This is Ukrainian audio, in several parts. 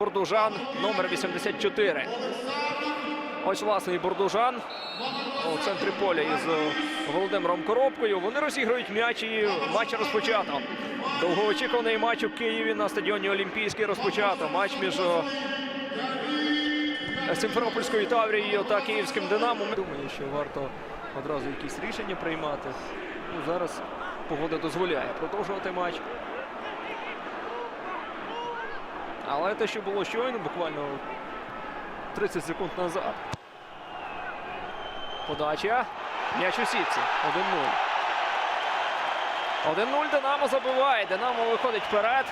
Бурдужан, номер 84. Ось власний Бурдужан у центрі поля із е, Володимиром Коробкою. Вони розігрують м'яч і матч розпочато. Довгоочікуваний матч у Києві на стадіоні Олімпійський розпочато. Матч між е, Сімферопольською Таврією та Київським Динамо. Думаю, що варто одразу якісь рішення приймати. Ну, зараз погода дозволяє продовжувати матч. Але те, що було щойно, буквально 30 секунд назад. Подача. М'яч у сітці. 1-0. 1-0 Динамо забиває. Динамо виходить вперед.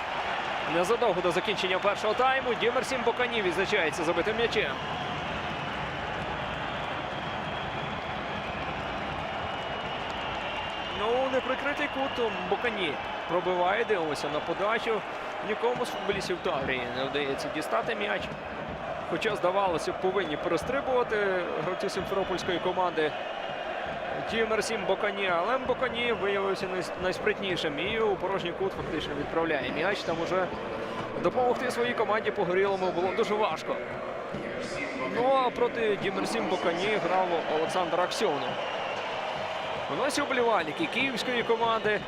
Незадовго до закінчення першого тайму. Дімерсім Бокані відзначається забитим м'ячем. Ну, неприкритий кут Бокані пробиває. Дивимося на подачу. Нікому з футболістів Таврії не вдається дістати м'яч. Хоча, здавалося, повинні перестрибувати гравці симферопольської команди. Тімерсім Бокані, але Бокані виявився найспритнішим і у порожній кут фактично відправляє м'яч. Там уже допомогти своїй команді погорілому було дуже важко. Ну а проти Дімерсім Бокані грав Олександр Аксьонов. Ось уболівальники київської команди.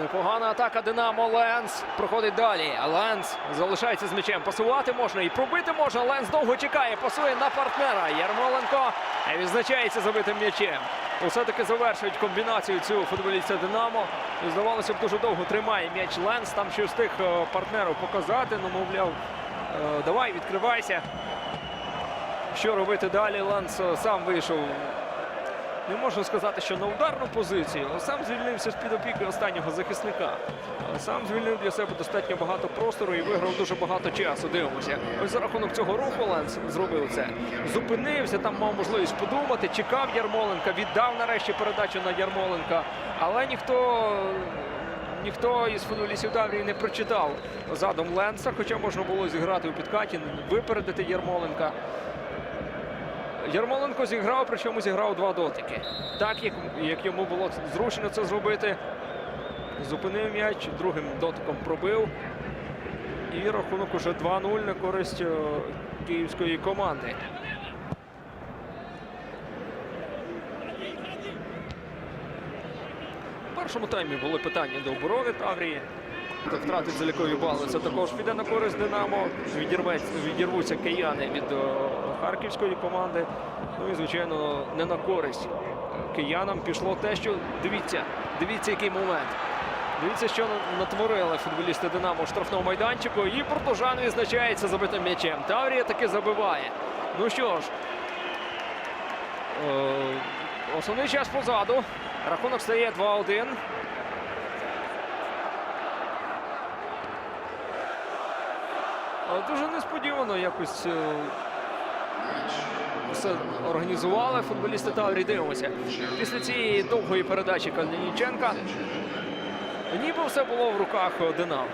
Непогана атака Динамо. Ленс проходить далі. Ленс залишається з м'ячем. Пасувати можна і пробити можна. Ленс довго чекає. Пасує на партнера. Ярмоленко відзначається забитим м'ячем. Усе-таки завершують комбінацію цю футболістя Динамо. Здавалося б, дуже довго тримає м'яч Ленс. Там щось встиг е, партнеру показати. Ну, мовляв, е, давай, відкривайся. Що робити далі? Ленс е, сам вийшов не можна сказати, що на ударну позицію, але сам звільнився з-під опіки останнього захисника. Сам звільнив для себе достатньо багато простору і виграв дуже багато часу. Дивимося. Ось за рахунок цього руху Ленс зробив це. Зупинився, там мав можливість подумати, чекав Ярмоленка, віддав нарешті передачу на Ярмоленка. Але ніхто. Ніхто із футболістів Таврії не прочитав задум Ленса, хоча можна було зіграти у підкаті, випередити Ярмоленка. Ярмоленко зіграв, причому зіграв два дотики. Так, як, як йому було зручно це зробити. Зупинив м'яч, другим дотиком пробив. І рахунок уже 2-0 на користь е, київської команди. У першому таймі були питання до оборони Таврії. Хто втратить залікові бали, це також піде на користь Динамо. Відірвуться кияни від е, харківської команди. Ну і, звичайно, не на користь киянам пішло те, що дивіться, дивіться, який момент. Дивіться, що натворили футболісти Динамо у штрафному майданчику. І Портужан відзначається забитим м'ячем. Таврія таки забиває. Ну що ж, е, основний час позаду. Рахунок стає 2-1. Але дуже несподівано якось е, все організували футболісти Таврії. Дивимося. Після цієї довгої передачі Калініченка ніби все було в руках Динамо.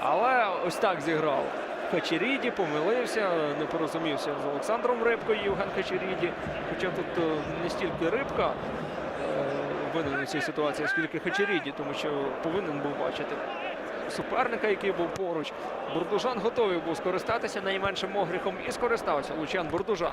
Але ось так зіграв. Хачеріді помилився, не порозумівся з Олександром Рибкою Євген Хачеріді. Хоча тут е, не стільки рибка е, винен у цій ситуації, скільки Хачеріді, тому що повинен був бачити суперника, який був поруч. Бурдужан готовий був скористатися найменшим огріхом і скористався Лучан Бурдужан.